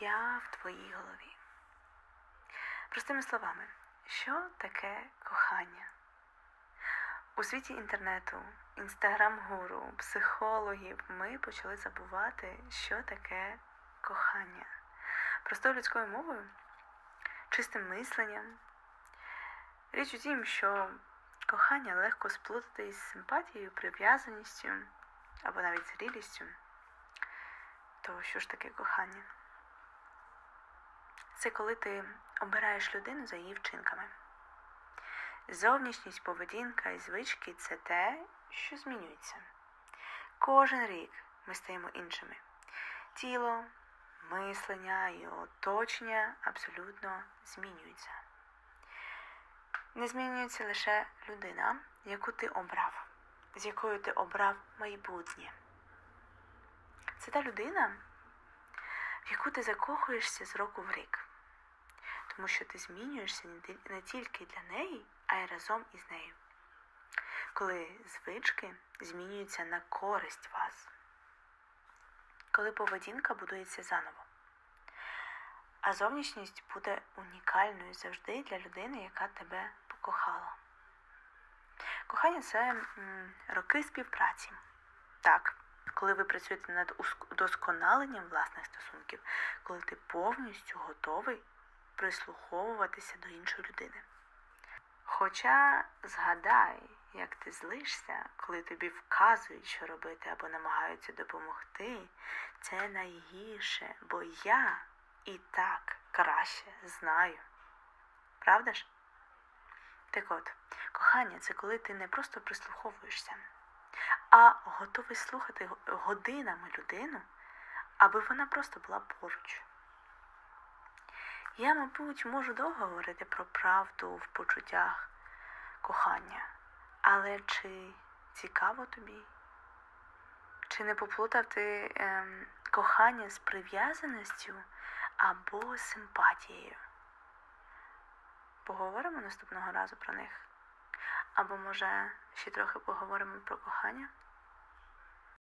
Я в твоїй голові. Простими словами, що таке кохання? У світі інтернету, інстаграм-гуру, психологів ми почали забувати, що таке кохання. Простою людською мовою, чистим мисленням. Річ у тім, що кохання легко сплутати із симпатією, прив'язаністю або навіть зрілістю. То що ж таке кохання? Це коли ти обираєш людину за її вчинками. Зовнішність, поведінка і звички це те, що змінюється. Кожен рік ми стаємо іншими. Тіло, мислення і оточення абсолютно змінюються. Не змінюється лише людина, яку ти обрав, з якою ти обрав майбутнє. Це та людина, в яку ти закохуєшся з року в рік. Тому що ти змінюєшся не тільки для неї, а й разом із нею. Коли звички змінюються на користь вас. Коли поведінка будується заново. А зовнішність буде унікальною завжди для людини, яка тебе покохала. Кохання це роки співпраці. Так, коли ви працюєте над удосконаленням власних стосунків, коли ти повністю готовий прислуховуватися до іншої людини. Хоча згадай, як ти злишся, коли тобі вказують, що робити або намагаються допомогти, це найгірше, бо я і так краще знаю. Правда ж? Так от, кохання це коли ти не просто прислуховуєшся, а готовий слухати годинами людину, аби вона просто була поруч. Я, мабуть, можу довго говорити про правду в почуттях кохання, але чи цікаво тобі? Чи не поплутав ти ем, кохання з прив'язаністю або симпатією? Поговоримо наступного разу про них. Або, може, ще трохи поговоримо про кохання?